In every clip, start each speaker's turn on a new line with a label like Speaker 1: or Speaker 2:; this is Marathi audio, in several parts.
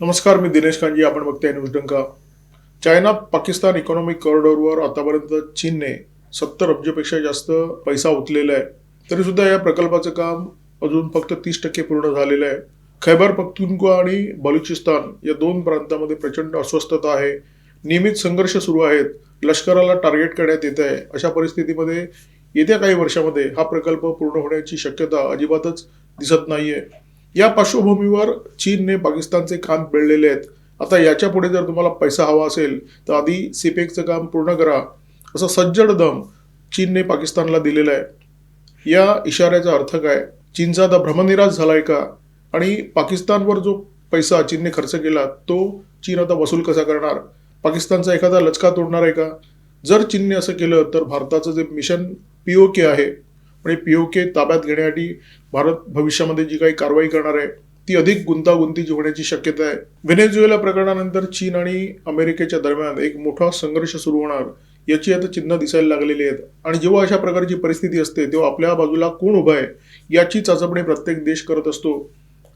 Speaker 1: नमस्कार मी दिनेश कांजी. आपण बघताय न्यूज डंका. चायना पाकिस्तान इकॉनॉमिक कॉरिडॉरवर आतापर्यंत चीनने सत्तर अब्जपेक्षा जास्त पैसा ओतलेला आहे तरी सुद्धा या प्रकल्पाचं काम अजून फक्त तीस टक्के पूर्ण झालेलं आहे. खैबर पख्तूनख्वा आणि बलुचिस्तान या दोन प्रांतामध्ये प्रचंड अस्वस्थता आहे. नियमित संघर्ष सुरू आहेत. लष्कराला टार्गेट करण्यात येत आहे. अशा परिस्थितीमध्ये येत्या काही वर्षामध्ये हा प्रकल्प पूर्ण होण्याची शक्यता अजिबातच दिसत नाहीये. या पार्श्वभूमीवर चीनने पाकिस्तानचे कान पेळलेले आहेत. आता याच्यापुढे जर तुम्हाला पैसा हवा असेल तर आधी सीपेकचं काम पूर्ण करा. असं सज्जड दम चीनने पाकिस्तानला दिलेला आहे. या इशाऱ्याचा अर्थ काय? चीनचा आता भ्रमनिराश झालाय का? आणि पाकिस्तानवर जो पैसा चीनने खर्च केला तो चीन आता वसूल कसा करणार? पाकिस्तानचा एखादा लचका तोडणार आहे का? जर चीनने असं केलं तर भारताचं जे मिशन पीओके आहे आणि पीओके ताब्यात घेण्यासाठी भारत भविष्यामध्ये जी काही कारवाई करणार आहे ती अधिक गुंतागुंतीची होण्याची शक्यता आहे. व्हेनेझुएला प्रकरणानंतर चीन आणि अमेरिकेच्या दरम्यान एक मोठा संघर्ष सुरू होणार याची आता चिन्ह दिसायला लागलेली आहेत. आणि जेव्हा अशा प्रकारची परिस्थिती असते तेव्हा आपल्या बाजूला कोण उभा आहे याची चाचपणी प्रत्येक देश करत असतो.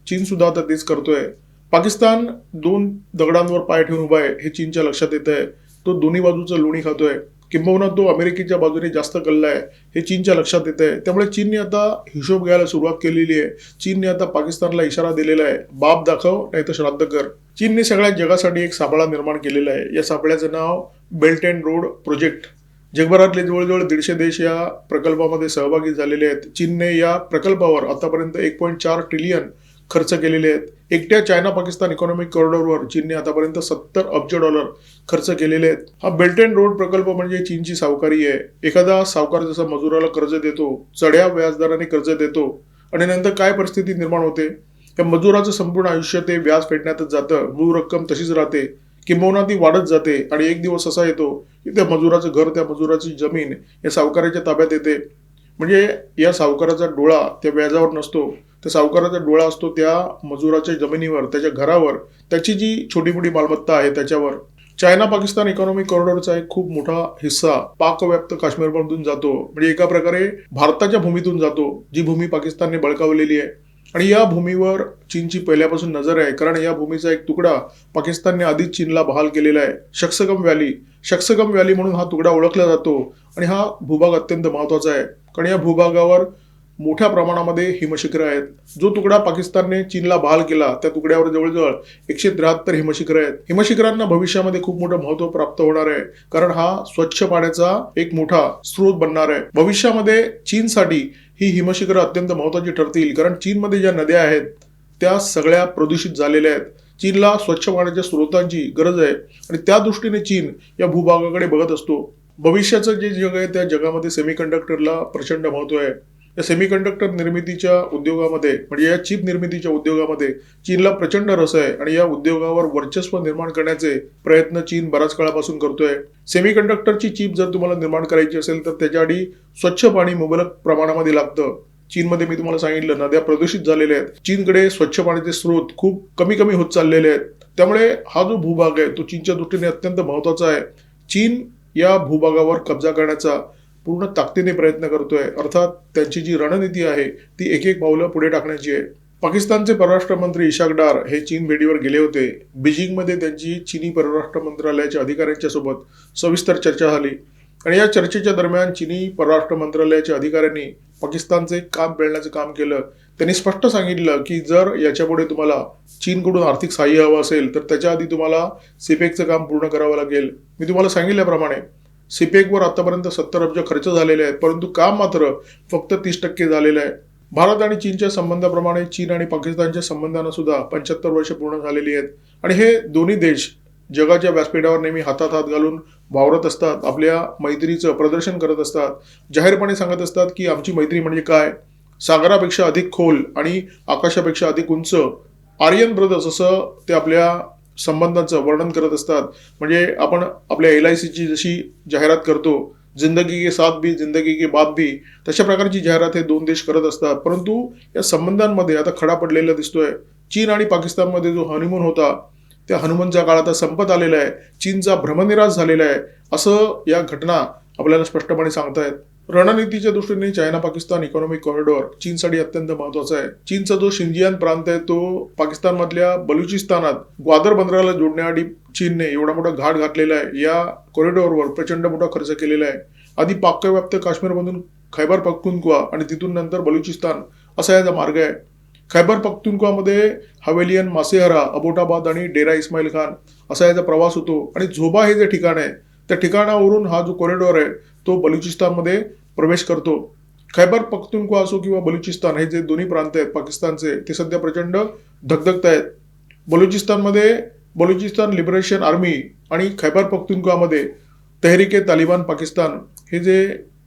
Speaker 1: चीन सुद्धा आता तेच करतोय. पाकिस्तान दोन दगडांवर पाय ठेवून उभा आहे हे चीनच्या लक्षात येत आहे तो दोन्ही बाजूचं लोणी खातोय. किंबहुना तो अमेरिकेच्या बाजूने जास्त कल्ला आहे हे चीनच्या लक्षात येत आहे त्यामुळे चीनने आता हिशोब घ्यायला सुरुवात केलेली आहे. चीनने आता पाकिस्तानला इशारा दिलेला आहे बाप दाखव नाही तर श्राद्ध कर. चीनने सगळ्या जगासाठी एक सापळा निर्माण केलेला आहे. या सापळ्याचं नाव बेल्ट अँड रोड प्रोजेक्ट जगभरातले जवळजवळ दीडशे देश या प्रकल्पामध्ये सहभागी झालेले आहेत. चीनने या प्रकल्पावर आतापर्यंत एक पॉईंट चार ट्रिलियन खर्च केलेले आहेत. एकट्या चायना पाकिस्तान इकॉनॉमिक कॉरिडॉरवर चीनने आतापर्यंत सत्तर अब्ज डॉलर खर्च केलेले आहेत. हा बेल्ट अँड रोड प्रकल्प म्हणजे चीनची सावकारी आहे. एखादा सावकार जसा मजुराला कर्ज देतो चढ्या व्याजदराने कर्ज देतो आणि नंतर काय परिस्थिती निर्माण होते? त्या मजुराचं संपूर्ण आयुष्य ते व्याज फेडण्यातच जातं. मूळ रक्कम तशीच राहते. किंबहुना ती वाढत जाते आणि एक दिवस असा येतो की त्या मजुराचं घर त्या मजुराची जमीन या सावकाराच्या ताब्यात येते. म्हणजे या सावकाराचा डोळा त्या व्याजावर नसतो. त्या सावकाराचा डोळा असतो त्या मजुराच्या जमिनीवर त्याच्या घरावर त्याची जी छोटी मोठी मालमत्ता आहे त्याच्यावर. चायना पाकिस्तान इकॉनॉमिक कॉरिडॉरचा एक खूप मोठा हिस्सा पाकव्याप्त काश्मीरमधून जातो. म्हणजे एका प्रकारे भारताच्या भूमीतून जातो जी भूमी पाकिस्तानने बळकावलेली आहे. आणि या भूमीवर चीनची पहिल्यापासून नजर आहे कारण या भूमीचा एक तुकडा पाकिस्तानने आधीच चीनला बहाल केलेला आहे. शक्सगम व्हॅली. शक्सगम व्हॅली म्हणून हा तुकडा ओळखला जातो आणि हा भूभाग अत्यंत महत्त्वाचा आहे. कारण या भूभागावर मोठ्या प्रमाणामध्ये हिमशिखरं आहेत. जो तुकडा पाकिस्तानने चीनला बहाल केला त्या तुकड्यावर जवळजवळ एकशे त्र्याहत्तर हिमशिखरं आहेत. हिमशिखरांना भविष्यामध्ये खूप मोठं महत्त्व प्राप्त होणार आहे. कारण हा स्वच्छ पाण्याचा एक मोठा स्रोत बनणार आहे. भविष्यामध्ये चीनसाठी ही हिमशिखरं अत्यंत महत्वाची ठरतील. कारण चीनमध्ये ज्या नद्या आहेत त्या सगळ्या प्रदूषित झालेल्या आहेत. चीनला स्वच्छ पाण्याच्या स्रोतांची गरज आहे. आणि त्या दृष्टीने चीन या भूभागाकडे बघत असतो. भविष्याचं जे जग आहे त्या जगामध्ये सेमीकंडक्टरला प्रचंड महत्त्व आहे. या सेमीकंडक्टर निर्मितीच्या उद्योगामध्ये म्हणजे या चिप निर्मितीच्या उद्योगामध्ये चीनला प्रचंड रस आहे आणि या उद्योगावर वर्चस्व निर्माण करण्याचे प्रयत्न चीन बऱ्याच काळापासून करतोय. सेमीकंडक्टरची चिप जर तुम्हाला निर्माण करायची असेल तर त्याच्याआधी स्वच्छ पाणी मुबलक प्रमाणामध्ये लागतं. चीनमध्ये मी तुम्हाला सांगितलं नद्या प्रदूषित झालेल्या आहेत. चीनकडे स्वच्छ पाण्याचे स्रोत खूप कमी कमी होत चाललेले आहेत. त्यामुळे हा जो भूभाग आहे तो चीनच्या दृष्टीने अत्यंत महत्त्वाचा आहे. चीन या भूभागावर कब्जा करण्याचा पूर्ण ताकदीने प्रयत्न करतोय. अर्थात त्यांची जी रणनीती आहे ती एक एक पावलं पुढे टाकण्याची आहे. पाकिस्तानचे परराष्ट्र मंत्री इशाक डार हे चीन भेटीवर गेले होते. बीजिंगमध्ये त्यांची चीनी परराष्ट्र मंत्रालयाच्या अधिकाऱ्यांच्या सोबत सविस्तर चर्चा झाली. आणि या चर्चेच्या दरम्यान चीनी परराष्ट्र मंत्रालयाच्या अधिकाऱ्यांनी पाकिस्तानचे काम पेळण्याचं काम केलं. त्यांनी स्पष्ट सांगितलं की जर याच्यापुढे तुम्हाला चीनकडून आर्थिक सहाय्य हवं असेल तर त्याच्या आधी तुम्हाला सिपेकचं काम पूर्ण करावं लागेल. मी तुम्हाला सांगितल्याप्रमाणे सिपेकवर आतापर्यंत सत्तर अब्ज खर्च झालेले आहेत परंतु काम मात्र फक्त तीस टक्के झालेलं आहे. भारत आणि चीनच्या संबंधाप्रमाणे चीन आणि पाकिस्तानच्या संबंधांना सुद्धा पंच्याहत्तर वर्ष पूर्ण झालेली आहेत. आणि हे दोन्ही देश जगाच्या व्यासपीठावर नेहमी हातात हात घालून वावरत असतात आपल्या मैत्रीचं प्रदर्शन करत असतात. जाहीरपणे सांगत असतात की आमची मैत्री म्हणजे काय? सागरापेक्षा अधिक खोल आणि आकाशापेक्षा अधिक उंच. आर्यन ब्रदर्स असं ते आपल्या संबंधांचं वर्णन करत असतात. म्हणजे आपण आपल्या एल आय सीची जशी जाहिरात करतो जिंदगी के साथ भी जिंदगी के बाद भी तशा प्रकारची जाहिरात हे दोन देश करत असतात. परंतु या संबंधांमध्ये आता खडा पडलेला दिसतोय. चीन आणि पाकिस्तानमध्ये जो हनीमून होता त्या हनुमानचा काळ आता संपत आलेला आहे. चीनचा भ्रमनिराश झालेला आहे. असं या घटना आपल्याला स्पष्टपणे सांगतायत. रणनीतीच्या दृष्टीने चायना पाकिस्तान इकॉनॉमिक कॉरिडॉर चीनसाठी अत्यंत महत्त्वाचा आहे. चीनचा जो शिंजियान प्रांत आहे तो पाकिस्तानमधल्या बलुचिस्तानात ग्वादर बंदराला जोडण्यासाठी चीनने एवढा मोठा घाट घातलेला आहे. या कॉरिडॉरवर प्रचंड मोठा खर्च केलेला आहे. आधी पाकव्याप्त काश्मीरमधून खैबर पख्तूनक्वा आणि तिथून नंतर बलुचिस्तान असा याचा मार्ग आहे. खैबर पख्तूनक्वामध्ये हवेलियन मासेहरा अबोटाबाद आणि डेरा इस्माईल खान असा याचा प्रवास होतो. आणि झोबा हे जे ठिकाण आहे त्या ठिकाणावरून हा जो कॉरिडॉर आहे तो बलुचिस्तानमध्ये प्रवेश करतो. खैबर पख्तुनख्वा असो किंवा बलुचिस्तान हे जे दोन्ही प्रांत आहेत पाकिस्तानचे ते सध्या प्रचंड धगधगत आहेत. बलुचिस्तानमध्ये बलुचिस्तान लिबरेशन आर्मी आणि खैबर पख्तुनख्वामध्ये तहरीके तालिबान पाकिस्तान हे जे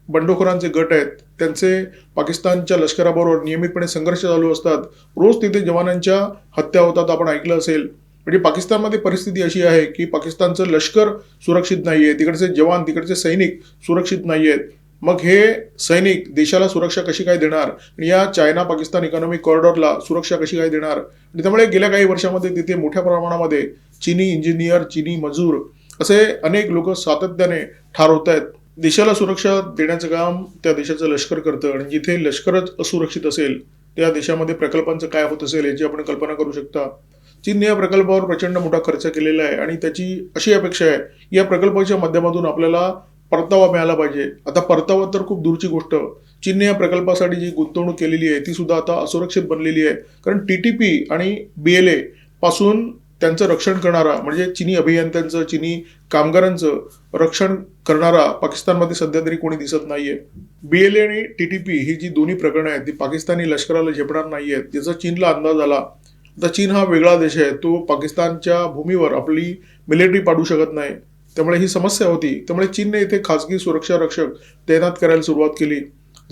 Speaker 1: बंडखोरांचे गट आहेत त्यांचे पाकिस्तानच्या लष्कराबरोबर नियमितपणे संघर्ष चालू असतात. रोज तिथे जवानांच्या हत्या होतात आपण ऐकलं असेल. म्हणजे पाकिस्तानमध्ये परिस्थिती अशी आहे की पाकिस्तानचं लष्कर सुरक्षित नाही आहे तिकडचे जवान तिकडचे सैनिक सुरक्षित नाही आहेत मग हे सैनिक देशाला सुरक्षा कशी काय देणार? आणि या चायना पाकिस्तान इकॉनॉमिक कॉरिडॉरला सुरक्षा कशी काय देणार? आणि त्यामुळे गेल्या काही वर्षामध्ये तिथे मोठ्या प्रमाणामध्ये चिनी इंजिनियर चिनी मजूर असे अनेक लोक सातत्याने ठार होत आहेत. देशाला सुरक्षा देण्याचं काम त्या देशाचं लष्कर करतं. आणि जिथे लष्करच असुरक्षित असेल त्या देशामध्ये प्रकल्पांचं काय होत असेल याची आपण कल्पना करू शकता. चीनने या प्रकल्पावर प्रचंड मोठा खर्च केलेला आहे. आणि त्याची अशी अपेक्षा आहे या प्रकल्पाच्या माध्यमातून आपल्याला परतावा मिळाला पाहिजे. आता परतावा तर खूप दूरची गोष्ट. चीनने या प्रकल्पासाठी जी गुंतवणूक केलेली आहे ती सुद्धा आता असुरक्षित बनलेली आहे. कारण टी टी पी आणि बी एल ए पासून त्यांचं रक्षण करणारा म्हणजे चिनी अभियंत्यांचं चिनी कामगारांचं रक्षण करणारा पाकिस्तानमध्ये सध्या तरी कोणी दिसत नाहीये. बी एल ए आणि टी टी पी ही जी दोन्ही प्रकरणं आहेत ती पाकिस्तानी लष्कराला झेपणार नाही आहेत याचा चीनला अंदाज आला. आता चीन हा वेगळा देश आहे तो पाकिस्तानच्या भूमीवर आपली मिलिटरी पाडू शकत नाही. त्यामुळे ही समस्या होती. त्यामुळे चीनने इथे खासगी सुरक्षा रक्षक तैनात करायला सुरुवात केली.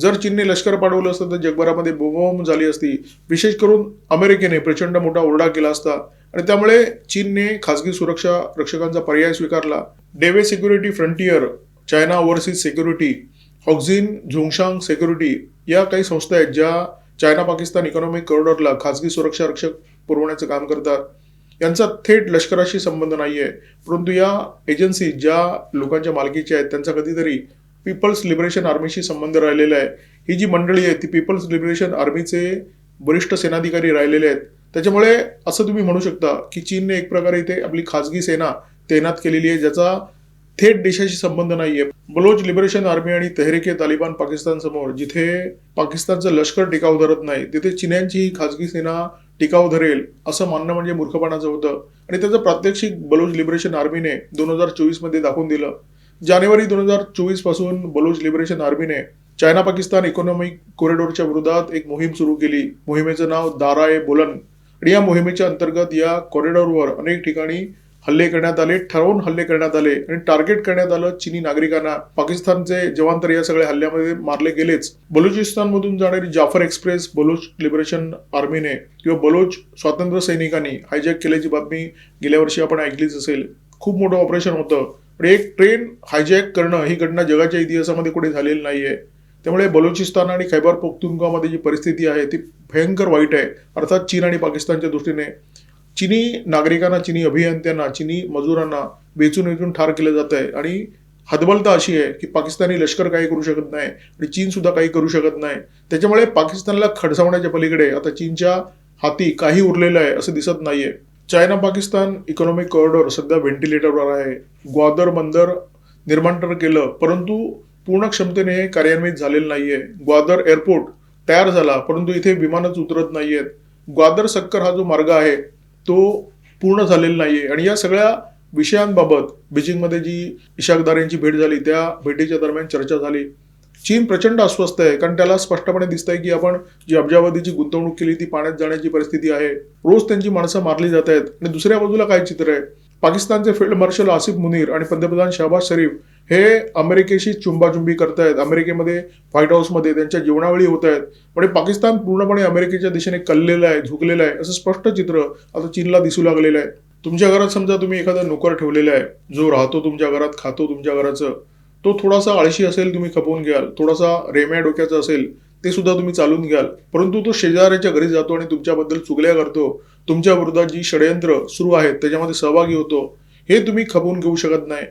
Speaker 1: जर चीनने लष्कर पाठवलं असतं तर जगभरामध्ये बोंबाबोंब झाली असती. विशेष करून अमेरिकेने प्रचंड मोठा ओरडा केला असता. आणि त्यामुळे चीनने खासगी सुरक्षा रक्षकांचा पर्याय स्वीकारला. Dewe security frontier China overseas security auxin झुंगशांग सिक्युरिटी या काही संस्था आहेत ज्या चायना पाकिस्तान इकॉनॉमिक कॉरिडॉरला खासगी सुरक्षा रक्षक पुरवण्याचं काम करतात. यांचा थेट लष्कराशी संबंध नाही आहे परंतु या एजन्सी ज्या लोकांच्या मालकीच्या आहेत त्यांचा कधीतरी पीपल्स लिबरेशन आर्मीशी संबंध राहिलेला आहे. ही जी मंडळी आहे ती पीपल्स लिबरेशन आर्मीचे वरिष्ठ सेनाधिकारी राहिलेले आहेत. त्याच्यामुळे असं तुम्ही म्हणू शकता की चीनने एक प्रकारे इथे आपली खासगी सेना तैनात केलेली आहे ज्याचा थेट देशाशी संबंध नाहीये. बलोच लिबरेशन आर्मी आणि तहरीके तालिबान पाकिस्तान समोर जिथे पाकिस्तानचं लष्कर टिकाव धरत नाही तिथे चिन्यांची ही खासगी सेना टिकाव धरेल असं मानणं म्हणजे मूर्खपणाचं होतं. आणि त्याचं प्रात्यक्षिक बलोच लिबरेशन आर्मीने दोन हजार चोवीसमध्ये दाखवून दिलं. जानेवारी दोन हजार चोवीसपासून बलोच लिबरेशन आर्मीने चायना पाकिस्तान इकॉनॉमिक कॉरिडॉरच्या विरोधात एक मोहीम सुरू केली. मोहिमेचं नाव दारा ए बोलन. आणि या मोहिमेच्या अंतर्गत या कॉरिडॉरवर अनेक ठिकाणी हल्ले करण्यात आले ठरवून हल्ले करण्यात आले आणि टार्गेट करण्यात आलं चिनी नागरिकांना. पाकिस्तानचे जवान तर या सगळ्या हल्ल्यामध्ये मारले गेलेच. बलुचिस्तानमधून जाणारी जाफर एक्सप्रेस बलोच लिबरेशन आर्मीने किंवा बलोच स्वातंत्र्य सैनिकांनी हायजॅक केल्याची बातमी गेल्या वर्षी आपण ऐकलीच असेल. खूप मोठं ऑपरेशन होतं. पण एक ट्रेन हायजॅक करणं ही घटना जगाच्या इतिहासामध्ये कुठे झालेली नाहीये. त्यामुळे बलुचिस्तान आणि खैबर पख्तुनख्वामध्ये जी परिस्थिती आहे ती भयंकर वाईट आहे. अर्थात चीन आणि पाकिस्तानच्या दृष्टीने. चिनी नागरिकांना चिनी अभियंत्यांना चिनी मजुरांना वेचून वेचून ठार केलं जात आहे. आणि हदबलता अशी आहे की पाकिस्तानी लष्कर काही करू शकत नाही आणि चीन सुद्धा काही करू शकत नाही. त्याच्यामुळे पाकिस्तानला खडसावण्याच्या पलीकडे आता चीनच्या हाती काही उरलेलं आहे असं दिसत नाहीये. चायना पाकिस्तान इकॉनॉमिक कॉरिडॉर सध्या व्हेंटिलेटरवर आहे. ग्वादर बंदर निर्माण केलं परंतु पूर्ण क्षमतेने हे कार्यान्वित झालेलं नाहीये. ग्वादर एअरपोर्ट तयार झाला परंतु इथे विमानच उतरत नाहीयेत. ग्वादर सक्कर हा जो मार्ग आहे तो पूर्ण झालेला नाहीये. आणि या सगळ्या विषयांबाबत बीजिंगमध्ये जी इशाकदार यांची भेट झाली त्या भेटीच्या दरम्यान चर्चा झाली. चीन प्रचंड अस्वस्थ आहे कारण त्याला स्पष्टपणे दिसतंय की आपण जी अब्जावधीची गुंतवणूक केली ती पाण्यात जाण्याची परिस्थिती आहे. रोज त्यांची माणसं मारली जात आहेत. आणि दुसऱ्या बाजूला काय चित्र आहे? पाकिस्तानचे फील्ड मार्शल आसिफ मुनीर आणि पंतप्रधान शहबाज शरीफ हे अमेरिकेशी चुंबाचुंबी करतायत. अमेरिकेमध्ये व्हाईट हाऊसमध्ये त्यांच्या जीवनावळी होत आहेत म्हणजे पाकिस्तान पूर्णपणे अमेरिकेच्या दिशेने कललेलं आहे झुकलेलं आहे. असं स्पष्ट चित्र आता चीनला दिसू लागलेलं आहे. तुमच्या घरात समजा तुम्ही एखादा नोकर ठेवलेला आहे. जो राहतो तुमच्या घरात खातो तुमच्या घराचं तो थोडासा आळशी असेल तुम्ही खपवून घ्याल. थोडासा रेम्या डोक्याचा असेल ते सुद्धा तुम्ही चालून घ्याल. परंतु तो शेजाऱ्याच्या घरी जातो आणि तुमच्याबद्दल चुगल्या करतो. तुमच्या विरोधात जी षडयंत्र सुरू आहेत त्याच्यामध्ये सहभागी होतो. हे तुम्ही खपवून घेऊ शकत नाही.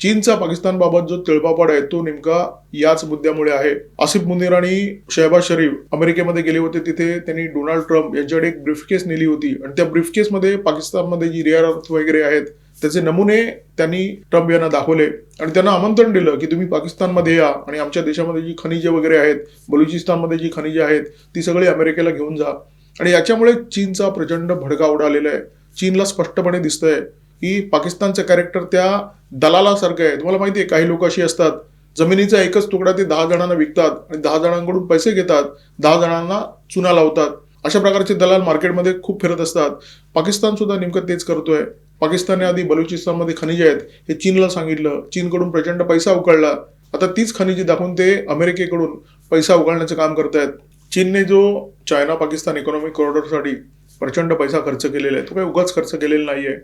Speaker 1: चीनचा पाकिस्तानबाबत जो तिळपापड आहे तो नेमका याच मुद्द्यामुळे आहे. आसिफ मुनीर आणि शहबाज शरीफ अमेरिकेमध्ये गेले होते. तिथे त्यांनी डोनाल्ड ट्रम्प यांच्याकडे एक ब्रीफकेस नेली होती. आणि त्या ब्रीफकेसमध्ये पाकिस्तानमध्ये जी रिअर अर्थ वगैरे आहेत त्याचे नमुने त्यांनी ट्रम्प यांना दाखवले. आणि त्यांना आमंत्रण दिलं की तुम्ही पाकिस्तानमध्ये या आणि आमच्या देशामध्ये जी खनिजे वगैरे आहेत बलुचिस्तानमध्ये जी खनिजे आहेत ती सगळी अमेरिकेला घेऊन जा. आणि याच्यामुळे चीनचा प्रचंड भडका उडालेला आहे. चीनला स्पष्टपणे दिसतंय की पाकिस्तानचं कॅरेक्टर त्या दलालासारखं आहे. तुम्हाला माहिती आहे काही लोक अशी असतात जमिनीचा एकच तुकडा ते दहा जणांना विकतात आणि दहा जणांकडून पैसे घेतात दहा जणांना चुना लावतात. अशा प्रकारचे दलाल मार्केटमध्ये खूप फिरत असतात. पाकिस्तान सुद्धा नेमकं तेच करतोय. पाकिस्तानने आधी बलुचिस्तानमध्ये खनिजे आहेत हे चीनला सांगितलं. चीनकडून प्रचंड पैसा उकळला. आता तीच खनिजे दाखवून ते अमेरिकेकडून पैसा उकळण्याचं काम करतायत. चीनने जो चायना पाकिस्तान इकॉनॉमिक कॉरिडॉरसाठी प्रचंड पैसा खर्च केलेला आहे तो काही उगाच खर्च केलेला नाहीये.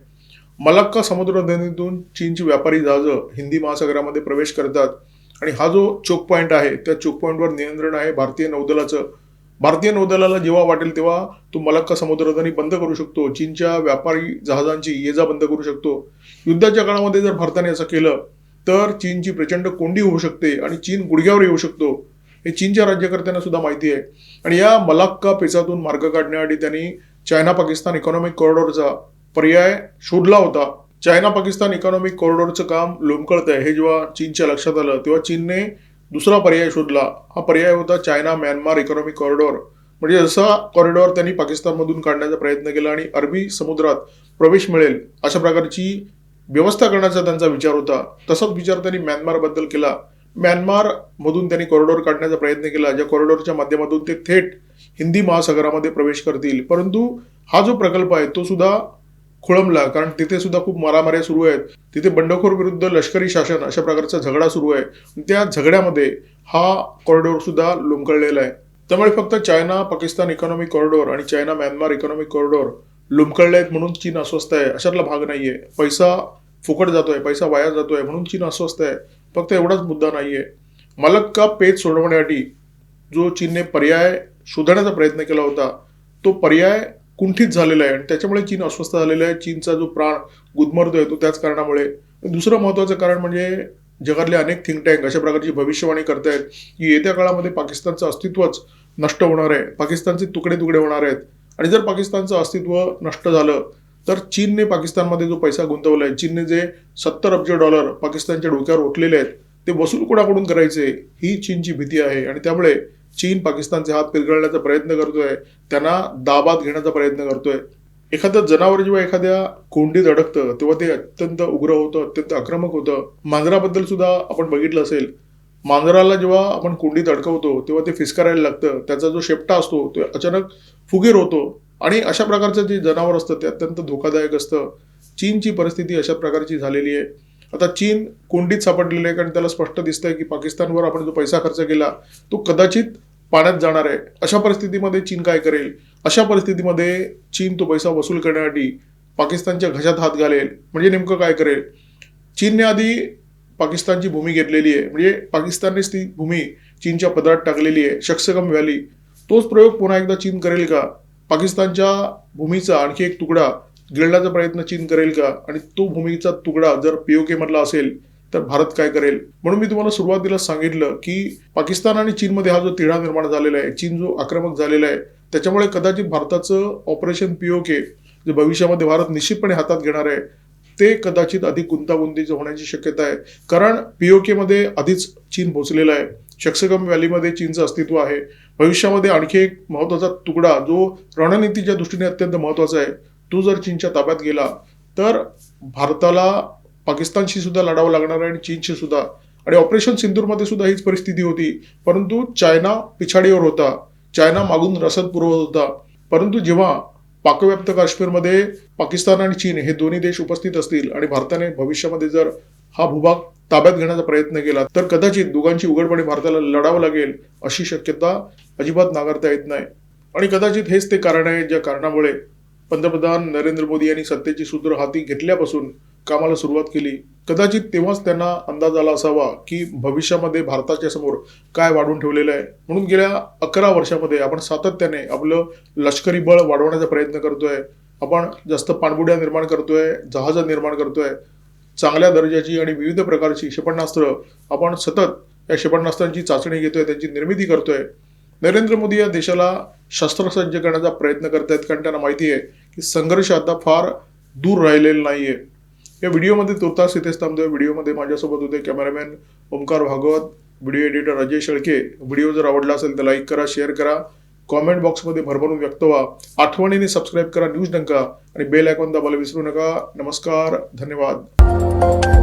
Speaker 1: मलक्का समुद्र चीनची व्यापारी जहाजं हिंदी महासागरामध्ये प्रवेश करतात. आणि हा जो चोक पॉईंट आहे त्या चोक पॉईंटवर नियंत्रण आहे भारतीय नौदलाचं. भारतीय नौदलाला जेव्हा वाटेल तेव्हा तो मलक्का समुद्रधनी बंद करू शकतो चीनच्या व्यापारी जहाजांची ये जा बंद करू शकतो. युद्धाच्या काळामध्ये जर भारताने असं केलं तर चीनची प्रचंड कोंडी होऊ शकते आणि चीन गुडघ्यावर येऊ शकतो. हे चीनच्या राज्यकर्त्यांना सुद्धा माहिती आहे. आणि या मलाक्का पेचातून मार्ग काढण्यासाठी त्यांनी चायना पाकिस्तान इकॉनॉमिक कॉरिडॉरचा पर्याय शोधला होता. चायना पाकिस्तान इकॉनॉमिक कॉरिडॉरचं काम लोंबकळत आहे हे जेव्हा चीनच्या लक्षात आलं तेव्हा चीनने दुसरा पर्याय शोधला. हा पर्याय होता चायना म्यानमार इकॉनॉमिक कॉरिडॉर म्हणजे जसा कॉरिडॉर त्यांनी पाकिस्तानमधून काढण्याचा प्रयत्न केला आणि अरबी समुद्रात प्रवेश मिळेल अशा प्रकारची व्यवस्था करण्याचा त्यांचा विचार होता. तसाच विचार त्यांनी म्यानमारबद्दल केला. म्यानमारमधून त्यांनी कॉरिडॉर काढण्याचा प्रयत्न केला ज्या कॉरिडॉरच्या माध्यमातून ते थेट हिंदी महासागरामध्ये प्रवेश करतील. परंतु हा जो प्रकल्प आहे तो सुद्धा खोळंबला कारण तिथे सुद्धा खूप मारामाऱ्या सुरू आहेत. तिथे बंडखोर विरुद्ध लष्करी शासन अशा प्रकारचा झगडा सुरू आहे. त्या झगड्यामध्ये हा कॉरिडॉर सुद्धा लोंबकळलेला आहे. त्यामुळे फक्त चायना पाकिस्तान इकॉनॉमिक कॉरिडॉर आणि चायना म्यानमार इकॉनॉमिक कॉरिडॉर लोंबकळले आहेत म्हणून चीन अस्वस्थ आहे. अशातला भाग नाहीये. पैसा फुकट जातोय पैसा वाया जातोय म्हणून चीन अस्वस्थ आहे. फक्त एवढाच मुद्दा नाहीये. मलक्का पेच सोडवण्यासाठी जो चीनने पर्याय शोधण्याचा प्रयत्न केला होता तो पर्याय कुंठित झालेला आहे. आणि त्याच्यामुळे चीन अस्वस्थ झालेला आहे. चीनचा जो प्राण गुदमरतोय तो त्याच कारणामुळे. दुसरं महत्वाचं कारण म्हणजे जगातले अनेक थिंक टँक अशा प्रकारची भविष्यवाणी करतायत की येत्या काळामध्ये पाकिस्तानचं अस्तित्वच नष्ट होणार आहे. पाकिस्तानचे तुकडे तुकडे होणार आहेत. आणि जर पाकिस्तानचं अस्तित्व नष्ट झालं तर चीनने पाकिस्तानमध्ये जो पैसा गुंतवला आहे चीनने जे सत्तर अब्ज डॉलर पाकिस्तानच्या डोक्यावर उठलेले आहेत ते वसूल कोणाकडून करायचे ही चीनची भीती आहे. आणि त्यामुळे चीन पाकिस्तानचे हात पिरगळण्याचा प्रयत्न करतोय त्यांना दाबात घेण्याचा प्रयत्न करतोय. एखादं जनावर जेव्हा एखाद्या कोंडीत अडकतं तेव्हा ते अत्यंत उग्र होतं अत्यंत आक्रमक होतं. मांजराबद्दल सुद्धा आपण बघितलं असेल. मांजराला जेव्हा आपण कोंडीत अडकवतो तेव्हा ते फिसकारायला लागतं. त्याचा जो शेपटा असतो तो अचानक फुगीर होतो. आणि अशा प्रकारचं जे जनावर असतं ते अत्यंत धोकादायक असतं. चीनची परिस्थिती अशा प्रकारची झालेली आहे. आता चीन कोंडीत सापडलेलं आहे कारण त्याला स्पष्ट दिसतंय की पाकिस्तानवर आपण जो पैसा खर्च केला तो कदाचित पाण्यात जाणार आहे. अशा परिस्थितीमध्ये चीन काय करेल? अशा परिस्थितीमध्ये चीन तो पैसा वसूल करण्यासाठी पाकिस्तानच्या घशात हात घालेल. म्हणजे नेमकं काय करेल? चीनने आधी पाकिस्तानची भूमी घेतलेली आहे. म्हणजे पाकिस्ताननेच ती भूमी चीनच्या पदरात टाकलेली आहे. शख्सगम व्हॅली. तोच प्रयोग पुन्हा एकदा चीन करेल का? पाकिस्तानच्या भूमीचा आणखी एक तुकडा गिळण्याचा प्रयत्न चीन करेल का? आणि तो भूमीचा तुकडा जर पीओके मधला असेल तर भारत काय करेल? म्हणून मी तुम्हाला सुरुवातीला सांगितलं की पाकिस्तान आणि चीनमध्ये हा जो तिढा निर्माण झालेला आहे चीन जो आक्रमक झालेला आहे त्याच्यामुळे कदाचित भारताचं ऑपरेशन पीओके जे भविष्यामध्ये भारत निश्चितपणे हातात घेणार आहे ते कदाचित अधिक गुंतागुंतीचं होण्याची शक्यता आहे. कारण पीओकेमध्ये आधीच चीन पोहोचलेला आहे. शक्सगम व्हॅलीमध्ये चीनचं अस्तित्व आहे. भविष्यामध्ये आणखी एक महत्त्वाचा तुकडा जो रणनीतीच्या दृष्टीने अत्यंत महत्त्वाचा आहे तो जर चीनच्या ताब्यात गेला तर भारताला पाकिस्तानशी सुद्धा लढावं लागणार आहे आणि चीनशी सुद्धा. आणि ऑपरेशन सिंदूरमध्ये सुद्धा हीच परिस्थिती होती. परंतु चायना पिछाडीवर होता. चायना मागून रसद पुरवत होता. परंतु जेव्हा पाकव्याप्त काश्मीरमध्ये पाकिस्तान आणि चीन हे दोन्ही देश उपस्थित असतील आणि भारताने भविष्यामध्ये जर हा भूभाग ताब्यात घेण्याचा प्रयत्न केला तर कदाचित दोघांची उघडपणे भारताला लढावं लागेल अशी शक्यता अजिबात नाकारता येत नाही. आणि कदाचित हेच ते कारण आहे ज्या कारणामुळे पंतप्रधान नरेंद्र मोदी यांनी सत्तेची सूत्र हाती घेतल्यापासून कामाला सुरुवात केली. कदाचित तेव्हाच त्यांना अंदाज आला असावा की भविष्यामध्ये भारताच्या समोर काय वाढवून ठेवलेलं आहे. म्हणून गेल्या अकरा वर्षामध्ये आपण सातत्याने आपलं लष्करी बळ वाढवण्याचा प्रयत्न करतोय. आपण जास्त पाणबुड्या निर्माण करतोय जहाजं निर्माण करतोय. चांगल्या दर्जाची आणि विविध प्रकारची क्षेपणास्त्र आपण सतत या क्षेपणास्त्रांची चाचणी घेतोय त्यांची निर्मिती करतोय. नरेंद्र मोदी या देशाला शस्त्रसज्ज करण्याचा प्रयत्न करत आहेत कारण त्यांना माहिती आहे की संघर्ष आता फार दूर राहिलेला नाहीये. या व्हिडिओमध्ये तुर्तास इथेच थांबतोय व्हिडिओमध्ये माझ्यासोबत होते cameraman Omkar Bhagwat video editor Ajay Shelke. Video जर आवडला असेल तर लाईक करा शेअर करा. कॉमेंट बॉक्समध्ये भरभरून व्यक्त व्हा. आठवणीने सबस्क्राईब करा न्यूज डंका आणि बेल आयकॉन दाबायला विसरू नका. नमस्कार धन्यवाद.